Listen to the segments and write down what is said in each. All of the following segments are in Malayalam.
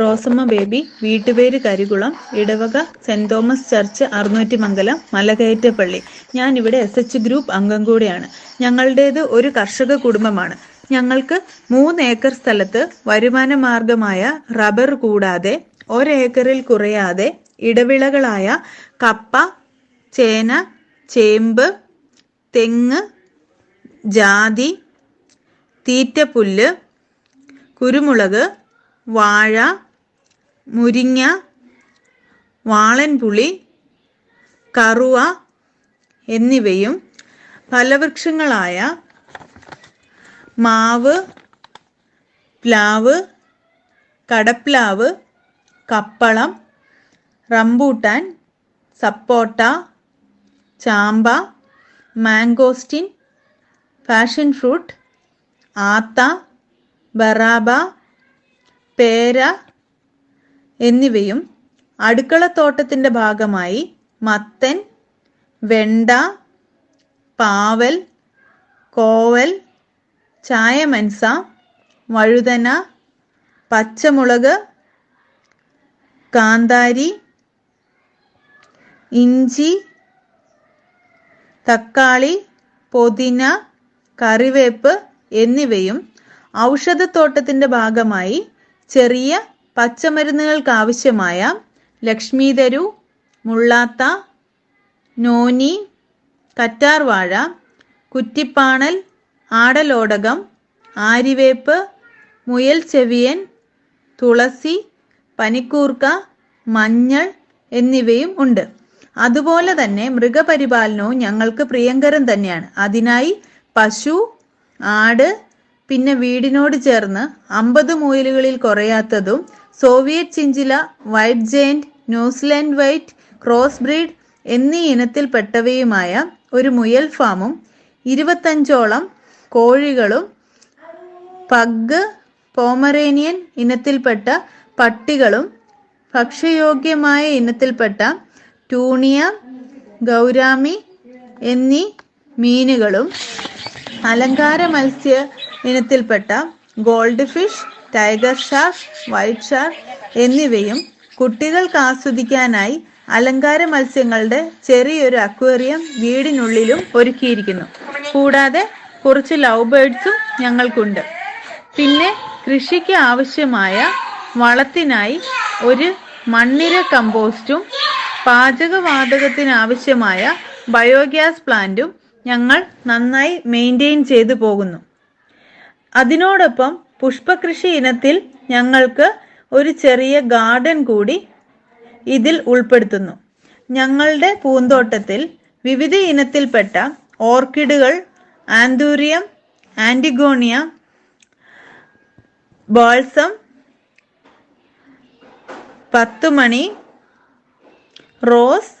റോസമ്മ ബേബി വീട്ടുപേര് കരികുളം ഇടവക Saint Thomas church Arunnoottimangalam Malakayattappalli. ഞാൻ ഇവിടെ എസ് എച്ച് ഗ്രൂപ്പ് അംഗം കൂടിയാണ്. ഞങ്ങളുടേത് ഒരു കർഷക കുടുംബമാണ്. ഞങ്ങൾക്ക് മൂന്ന് ഏക്കർ സ്ഥലത്ത് വരുമാന മാർഗമായ റബ്ബർ കൂടാതെ ഒരേക്കറിൽ കുറയാതെ ഇടവിളകളായ കപ്പ ചേന ചേമ്പ് തെങ്ങ് ജാതി തീറ്റപ്പുല്ല് കുരുമുളക് വാഴ മുരിങ്ങ വാളൻപുളി കറുവ എന്നിവയും ഫലവൃക്ഷങ്ങളായ മാവ് പ്ലാവ് കടപ്ലാവ് കപ്പളം റംബൂട്ടാൻ സപ്പോട്ട ചാമ്പ മാംഗോസ്റ്റിൻ ഫാഷൻ ഫ്രൂട്ട് ആത്ത ബറാബ പേര എന്നിവയും അടുക്കളത്തോട്ടത്തിന്റെ ഭാഗമായി മത്തൻ വെണ്ട പാവൽ കോവൽ ചായമൻസ വഴുതന പച്ചമുളക് കാന്താരി ഇഞ്ചി തക്കാളി പൊതിന കറിവേപ്പ് എന്നിവയും ഔഷധത്തോട്ടത്തിന്റെ ഭാഗമായി ചെറിയ പച്ചമരുന്നുകൾക്ക് ആവശ്യമായ ലക്ഷ്മീതരു മുള്ളാത്ത നോനി കറ്റാർവാഴ കുറ്റിപ്പാണൽ ആടലോടകം ആരിവേപ്പ് മുയൽ ചെവിയൻ തുളസി പനിക്കൂർക്ക മഞ്ഞൾ എന്നിവയും ഉണ്ട്. അതുപോലെ തന്നെ മൃഗപരിപാലനവും ഞങ്ങൾക്ക് പ്രിയങ്കരം തന്നെയാണ്. അതിനായി പശു ആട് പിന്നെ വീടിനോട് ചേർന്ന് അമ്പത് മുയലുകളിൽ കുറയാത്തതും Soviet chinchilla white giant New Zealand white cross breed എന്നീ ഇനത്തിൽപ്പെട്ടവയുമായ ഒരു മുയൽ ഫാമും ഇരുപത്തഞ്ചോളം കോഴികളും പഗ് പോമറേനിയൻ ഇനത്തിൽപ്പെട്ട പട്ടികളും ഭക്ഷ്യയോഗ്യമായ ഇനത്തിൽപ്പെട്ട ടൂണിയ ഗൗരാമി എന്നീ മീനുകളും അലങ്കാര മത്സ്യ ഇനത്തിൽപ്പെട്ട gold fish tiger shark white shark എന്നിവയും കുട്ടികൾക്ക് ആസ്വദിക്കാനായി അലങ്കാര മത്സ്യങ്ങളുടെ ചെറിയൊരു അക്വേറിയം വീടിനുള്ളിലും ഒരുക്കിയിരിക്കുന്നു. കൂടാതെ കുറച്ച് ലവ് ബേഡ്സും ഞങ്ങൾക്കുണ്ട്. പിന്നെ കൃഷിക്ക് ആവശ്യമായ വളത്തിനായി ഒരു മണ്ണിര കമ്പോസ്റ്റും പാചകവാതകത്തിന് ആവശ്യമായ ബയോഗ്യാസ് പ്ലാന്റും ഞങ്ങൾ നന്നായി മെയിന്റെയിൻ ചെയ്തു പോകുന്നു. അതിനോടൊപ്പം പുഷ്പകൃഷി ഇനത്തിൽ ഞങ്ങൾക്ക് ഒരു ചെറിയ ഗാർഡൻ കൂടി ഇതിൽ ഉൾപ്പെടുത്തുന്നു. ഞങ്ങളുടെ പൂന്തോട്ടത്തിൽ വിവിധ ഇനത്തിൽപ്പെട്ട ഓർക്കിഡുകൾ ആന്തൂരിയം ആന്റിഗോണിയ ബോൾസം പത്തുമണി rose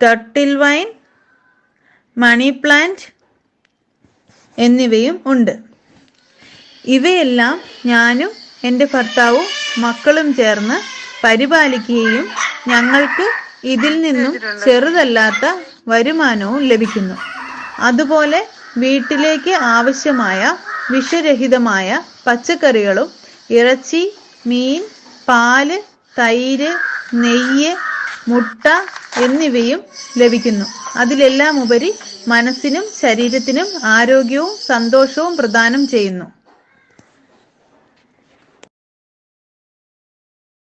turtle vine money plant എന്നിവയും ഉണ്ട്. ഇവയെല്ലാം ഞാനും എന്റെ ഭർത്താവും മക്കളും ചേർന്ന് പരിപാലിക്കുകയും ഞങ്ങൾക്ക് ഇതിൽ നിന്നും ചെറുതല്ലാത്ത വരുമാനവും ലഭിക്കുന്നു. അതുപോലെ വീട്ടിലേക്ക് ആവശ്യമായ വിഷരഹിതമായ പച്ചക്കറികളും ഇറച്ചി മീൻ പാൽ തൈര് നെയ്യ് മുട്ട എന്നിവയും ലഭിക്കുന്നു. അതിലെല്ലാം ഉപരി മനസ്സിനും ശരീരത്തിനും ആരോഗ്യവും സന്തോഷവും പ്രദാനം ചെയ്യുന്നു.